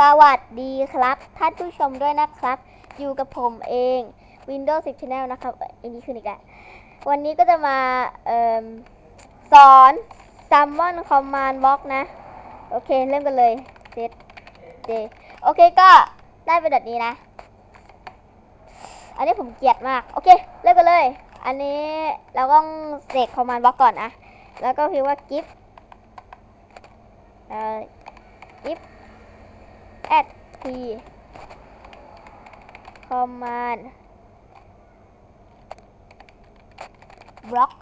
สวัสดีครับ ท่านผู้ชมด้วยนะครับ อยู่กับผมเอง Windows 10 Channel นะครับอันนี้คืออีกแล้ววันนี้ก็จะมาเอิ่มสอน Summon Command Box นะ โอเค เริ่มกันเลยเซตเจโอเคก็ได้เป็นแบบนี้นะ อันนี้ผมเกลียดมาก โอเค เริ่มกันเลย อันนี้เราต้องเสก Command Box ก่อนนะแล้วก็พิมพ์ว่า gift เอ่อ gift at p command block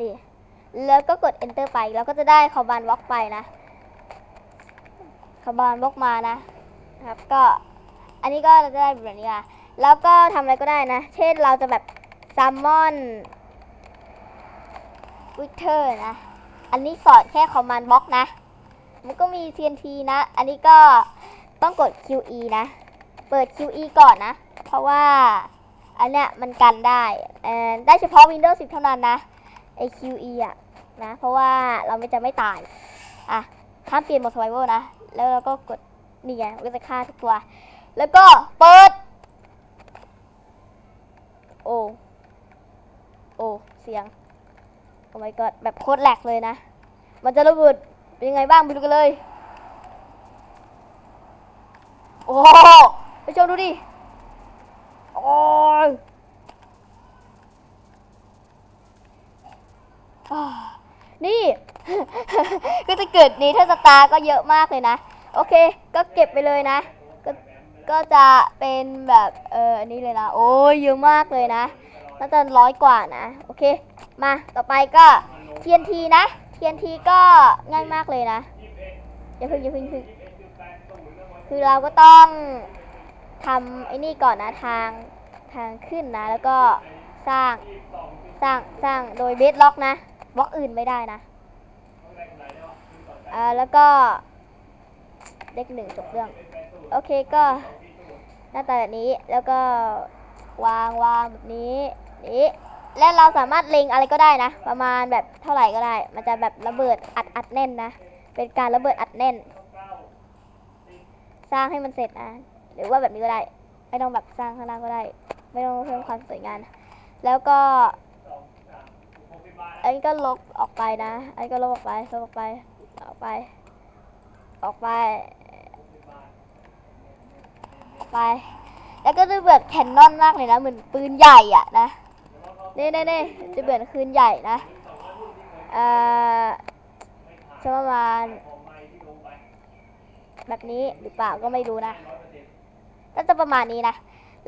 นี่แล้วก็กด enter ไปแล้วก็จะได้ command block ไปนะ command block มานะครับ ก็อันนี้ก็จะได้แบบนี้อะแล้วก็ทำอะไรก็ได้นะ เช่นเราจะแบบ summon wither นะ อันนี้สอนแค่ command block นะ มันก็มี TNT นะ อันนี้ก็ต้องกด QE นะ เปิด QE ก่อนนะ เพราะว่าอันเนี้ยมันกันได้ได้เฉพาะ Windows 10 เท่านั้นนะไอ QE อะนะ เพราะว่าเราไม่จะไม่ตาย อะห้ามเปลี่ยนโหมด Survival นะ แล้วเราก็กดนี่ไงมันก็จะฆ่าทุกตัว แล้วก็เปิด โอ้ โอ้ เสียง โอ้ my god แบบโคตรแหลกเลยนะ มันจะระเบิด เป็นยังไงบ้างไปดูกันเลย โอ้โหไปชมดูดิ โอ้ยนี่ ก็จะเกิดนี้ถ้าสตาร์ก็เยอะมากเลยนะ โอเค ก็เก็บไปเลยนะ ก็ก็จะเป็นแบบเอออันนี้เลยนะ โอ้ยเยอะมากเลยนะน่าจะร้อยกว่านะ โอเค มาต่อไปก็ TNT นะ TNT ก็ง่ายมากเลยนะอย่าพิ่งอย่าพิ่งอย่าเพิ่งคือเราก็ต้องทำไอ้นี่ก่อนนะทางทางขึ้นนะ แล้วก็สร้างสร้างสร้างโดยเบสล็อกนะบล็อกอื่นไม่ได้นะอ่าแล้วก็เลขหนึ่งจบเรื่อง โอเคก็หน้าตาแบบนี้แล้วก็วางวางแบบนี้นี้ และเราสามารถเล็งอะไรก็ได้นะ ประมาณแบบเท่าไหร่ก็ได้ มันจะแบบระเบิดอัดอัดแน่นนะ เป็นการระเบิดอัดแน่น สร้างให้มันเสร็จนะ หรือว่าแบบนี้ก็ได้ ไม่ต้องแบบสร้างข้างล่างก็ได้ ไม่ต้องเพิ่มความสวยงาม แล้วก็ อันนี้ก็ลบออกไปนะ อันนี้ก็ลบออกไป ลบออกไป ออกไป ออกไปออกไป แล้วก็จะเบิดแคนนอนมากเลยนะ เหมือนปืนใหญ่อะนะ นี่นี่นี่จะเบิดคืนใหญ่นะเอ่อประมาณแบบนี้หรือเปล่าก็ไม่รู้นะก็จะประมาณนี้นะ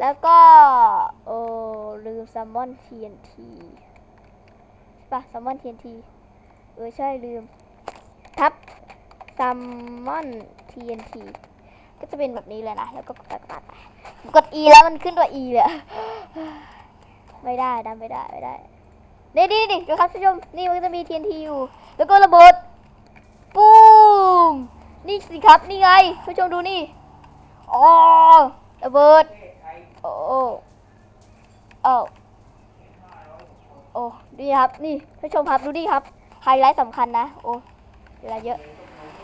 แล้วก็ โอ้ลืมซัมมอน TNT ใช่ปะซัมมอน TNT เออใช่ลืม ทับซัมมอน TNT ก็จะเป็นแบบนี้เลยนะ แล้วก็กดกดกด E แล้วมันขึ้นตัว E เลย ไม่ได้ดันไม่ได้ไม่ได้นี่นี่นี่ดูครับท่านผู้ชมนี่มันก็จะมี TNT อยู่ แล้วก็ระเบิดปูมนี่สิครับนี่ไงผู้ชมดูนี่อ๋อระเบิดโอ้โอ้โอ้โอ้นี่ครับนี่ผู้ชมครับดูนี่ครับไฮไลท์สำคัญนะโอ้เวลาเยอะ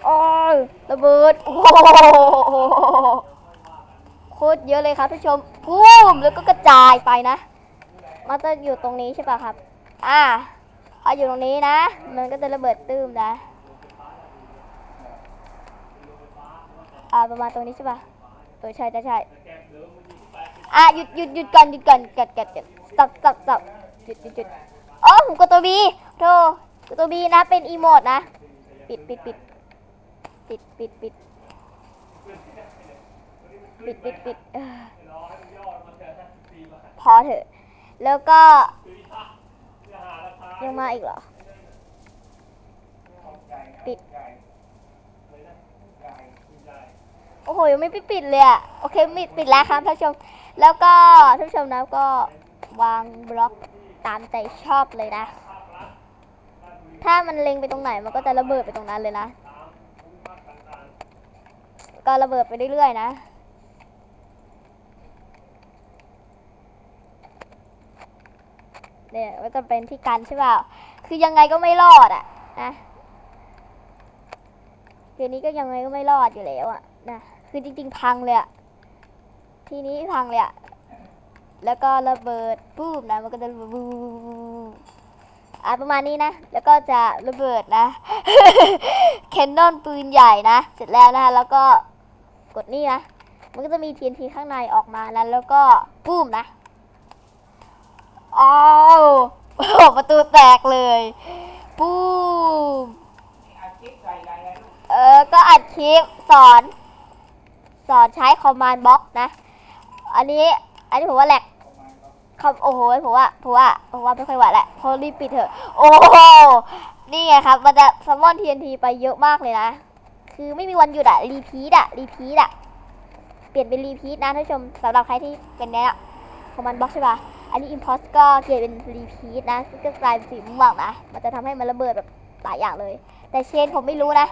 โอ้ยระเบิดโอ้โหโคตรเยอะเลยครับผู้ชมปูมแล้วก็กระจายไปนะ มันจะอยู่ตรงนี้ใช่ปะครับ อ่าพออยู่ตรงนี้นะ มันก็จะระเบิดตื้มนะ อ่าประมาณตรงนี้ใช่ปะเออใช่ใช่ใช่ อะหยุดหยุดหยุดก่อนหยุดก่อนกัดกัดกัด stop stop stop หยุดหยุดหยุดอ๋อผมกดตัวบีโธ่กดตัวบีนะเป็นอีโมดนะ ปิดปิดปิดปิดปิดปิดปิดปิดปิดเออพอเถอะ แล้วก็ ยังมาอีกเหรอ ปิด โอ้โห ยังไม่ปิดเลยอะโอเคมิดปิดแล้วครับท่านผู้ชม แล้วก็ท่านผู้ชมนะก็วางบล็อกตามใจชอบเลยนะ ถ้ามันเล็งไปตรงไหนมันก็จะระเบิดไปตรงนั้นเลยนะ ก็ระเบิดไปเรื่อยๆนะ เนี่ยมันก็เป็นที่กันใช่เปล่า คือยังไงก็ไม่รอดอะนะเดี๋ยวนี้ก็ยังไงก็ไม่รอดอยู่แล้วอะนะคือจริง ๆ พังเลยอะทีนี้พังเลยอะแล้วก็ระเบิดปุ๊บนะมันก็จะบิดปุ๊บอะประมาณนี้นะ แล้วก็จะระเบิดนะแคนนอนปืนใหญ่นะเสร็จแล้วนะคะแล้วก็กดนี่นะมันก็จะมี TNT ข้างในออกมานะแล้วก็ปุ้มนะ อ้าวโอ้โหประตูแตกเลยปุ้มเออ ก็อัดคลิปสอน สอนใช้คอมมานด์บล็อกนะ อันนี้ อันนี้ผมว่าแหลกคอมโอ้โหผมว่าผมว่าผมว่าไม่ค่อยไหวแหละเพราะรีบปิดเถอะ โอ้โห นี่ไงครับ มันจะซัมมอน TNT ไปเยอะมากเลยนะ คือไม่มีวันหยุดอะรีพีทอะรีพีทอะเปลี่ยนเป็นรีพีทนะท่านผู้ชมสำหรับใครที่เป็นเนี้ยคอมมานด์บล็อกใช่ปะ อันนี้ import ก็เปลี่ยเป็นรีพีทนะก็กลายเป็นสีม่วงนะ มันจะทำให้มันระเบิดแบบหลายอย่างเลย แต่เชนผมไม่รู้นะ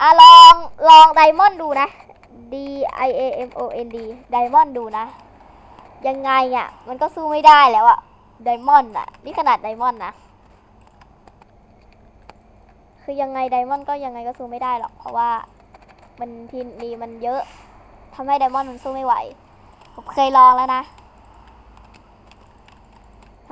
อะลองลองไดมอนด์ดูนะ D I A M O N D ไดมอนด์ดูนะ ยังไงอะ มันก็สู้ไม่ได้แล้วอะไดมอนด์อะ นี่ขนาดไดมอนด์นะ คือยังไงไดมอนด์ก็ยังไงก็สู้ไม่ได้หรอก เพราะว่ามันทีนีมันเยอะทำให้ไดมอนด์มันสู้ไม่ไหว ผมเคยลองแล้วนะ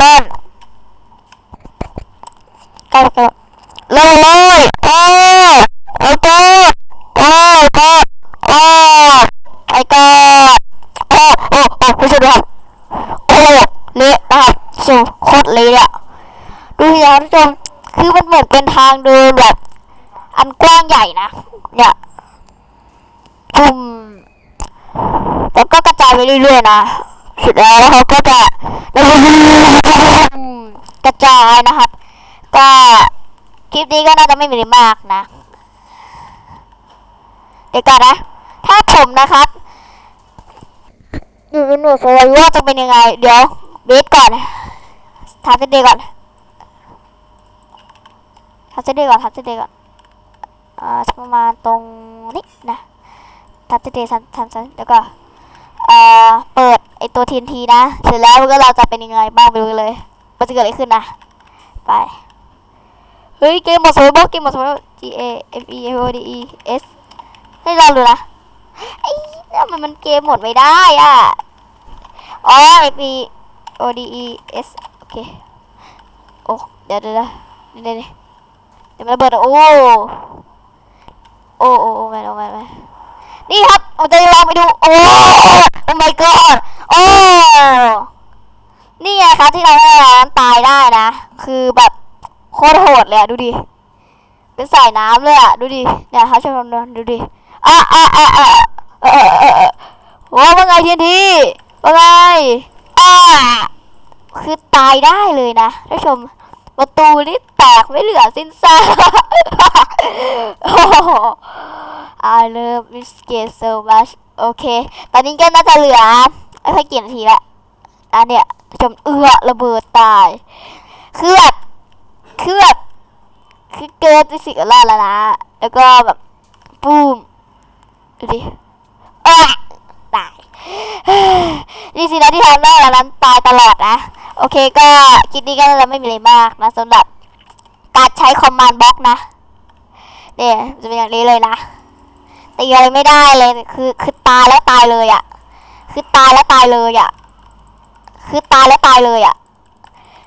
นอนใกล้ๆเลยเลยโอ้ไอ้กอดโอ้กอดโอ้ไอ้กอดโอ้โอ้โอ้ผู้ชมครับโอ้เละนะครับสูโคตรเละอะดูสิครับผู้ชมคือมันเหมือนเป็นทางเดินแบบ อันกว้างใหญ่นะเนี่ยจุ่มแล้วก็กระจายไปเรื่อยๆนะ สุดแล้วแล้วเขาก็จะกระจายนะครับ ก็คลิปนี้ก็น่าจะไม่มีมากนะ เดี๋ยวก่อนนะ ถ้าผมนะครับอยู่ในหน่วยสวายว่าจะเป็นยังไง เดี๋ยวเบสก่อนทำเซตเดก่อนทำเซตเดก่อนทำเซตเดก่อนอ่าประมาณตรงนี้นะทำเซตเดย์ทำทำทำแล้วก็ เอ่อเปิดไอตัวทีนทีนะ เสร็จแล้วก็เราจะเป็นยังไงบ้างไปดูเลยมันจะเกิดอะไรขึ้นนะ ไป เฮ้ย เกมหมดสมัยบอกเกมหมดสมัย G A M E F O D E S ให้เราดูนะไอ้เนี่ยมันมันเกมหมดไม่ได้อะ อ๋อ F E O D E S โอเค โอ้ เดี๋ยวเดี๋ยวเดี๋ยวเดี๋ยวมันระเบิดโอ้ โอ้โอ้ไม่ไม่ไม่ไม่ นี่ครับเราจะลองไปดู โอ้โอ้ my god โอ้นี่ไงครับที่เราให้ร้านตายได้นะ คือแบบโคตรโหดเลยดูดิ เป็นสายน้ำเลยอะดูดิ เนี่ยเขาชมนดูดิอะอะอะอะเออเออเออเออโอ้ว่าไงทีนทีว่าไงอ่าคือตายได้เลยนะท่านผู้ชม ประตูนี่แตกไม่เหลือสิ้นซากโอ้โห I love this game so much โอเค ตอนนี้ก็น่าจะเหลือไม่ค่อยกี่นาทีละอันเนี้ยท่านผู้ชมเอือระเบิดตาย คือแบบคือแบบคือเกินไปสิบรอบแล้วนะ แล้วก็แบบปูมดูดิอะตาย นี่สินะที่ทำได้แล้วนั้นตายตลอดนะ โอเคก็คลิปนี้ก็จะไม่มีอะไรมากนะสำหรับการใช้คอมมานด์บล็อกนะเนี่ยจะเป็นอย่างนี้เลยนะตีอะไรไม่ได้เลยคือคือตายแล้วตายเลยอะ่ะ คือตายแล้วตายเลยอะ่ะ คือตายแล้วตายเลยอะ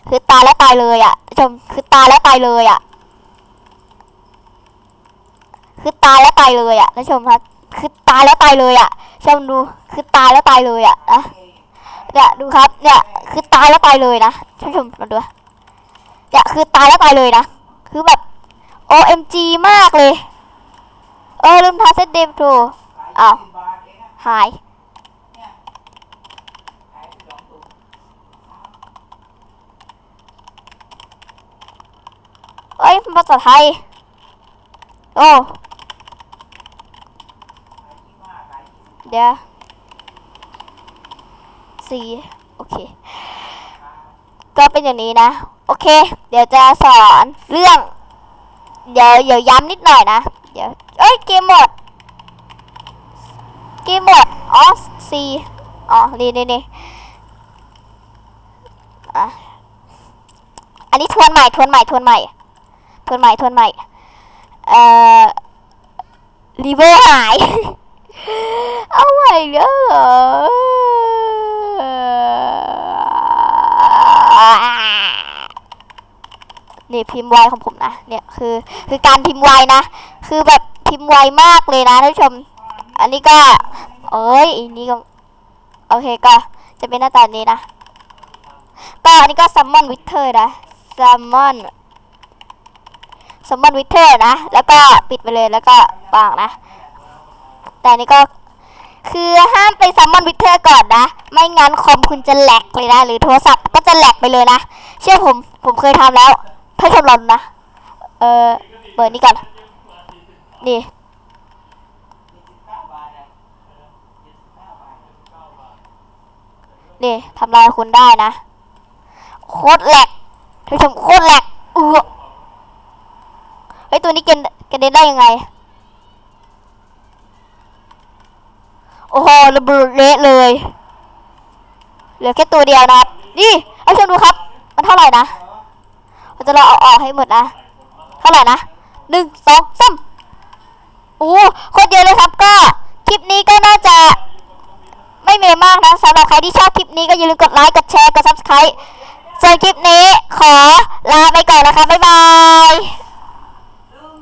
คือตายแล้วตายเลยอะชมคือตายแล้วตายเลยอะ คือตายแล้วตายเลยอะนะชมครับคือตายแล้วตายเลยอะชมดูคือตายแล้วตายเลยอะนะ เนี่ยดูครับ เนี่ยคือตายแล้วตายเลยนะชมชมมาดูเนี่ยคือตายแล้วตายเลยนะ คือแบบ OMG มากเลย เออลืมทาเซตเดมโทรอ้าวหาย เอ้ยภาษาไทย โอ้ เดี๋ยวีโอเค ก็เป็นอย่างนี้นะ โอเค เดี๋ยวจะสอนเรื่อง เดี๋ยวเดี๋ยวย้ำนิดหน่อยนะ เดี๋ยว เอ้ย เกมหมด เกมหมดอ๋อสี่อ๋อ นี่นี่นี่อะอันนี้ทวนใหม่ทวนใหม่ทวนใหม่ทวนใหม่ทวนใหม่ เอ่อรีเวอร์หาย เอาใหม่เด้อ นี่พิมพ์ไวของผมนะเนี่ยคือคือการพิมพ์ไวนะ คือแบบพิมพ์ไวมากเลยนะท่านผู้ชม อันนี้ก็ เอ้ยอันนี้ก็โอเคก็จะเป็นหน้าตานี้นะก็อันนี้ก็ summon wither นะ summon summon wither นะ แล้วก็ปิดไปเลยแล้วก็วางนะ แต่อันนี้ก็คือห้ามไปซัมมอนวิเทอร์ก่อนนะ ไม่งั้นคอมคุณจะแหลกเลยนะ หรือโทรศัพท์ก็จะแหลกไปเลยนะ เชื่อผม ผมเคยทำแล้ว ถ้าชมรอนนะ เออเปิดนี่ก่อนนี่ นี่ทำลายคุณได้นะ โคตรแหลกท่านผู้ชมโคตรแหลกเออเฮ้ยตัวนี้กระเกระเด็นได้ยังไง โอ้โหระเบิดเละเลย เหลือแค่ตัวเดียวนะครับ นี่ให้ชมดูครับ มันเท่าไหร่นะ เราจะรอเอาออกให้หมดนะ เท่าไหร่นะหนึ่งสองสามโอ้โคตรเยอะเลยครับก็ คลิปนี้ก็น่าจะไม่มีมากนะสำหรับใครที่ชอบคลิปนี้ก็อย่าลืมกดไลค์ กดแชร์ กด subscribe ส่วนคลิปนี้ขอลาไปก่อนนะคะ บ๊ายบาย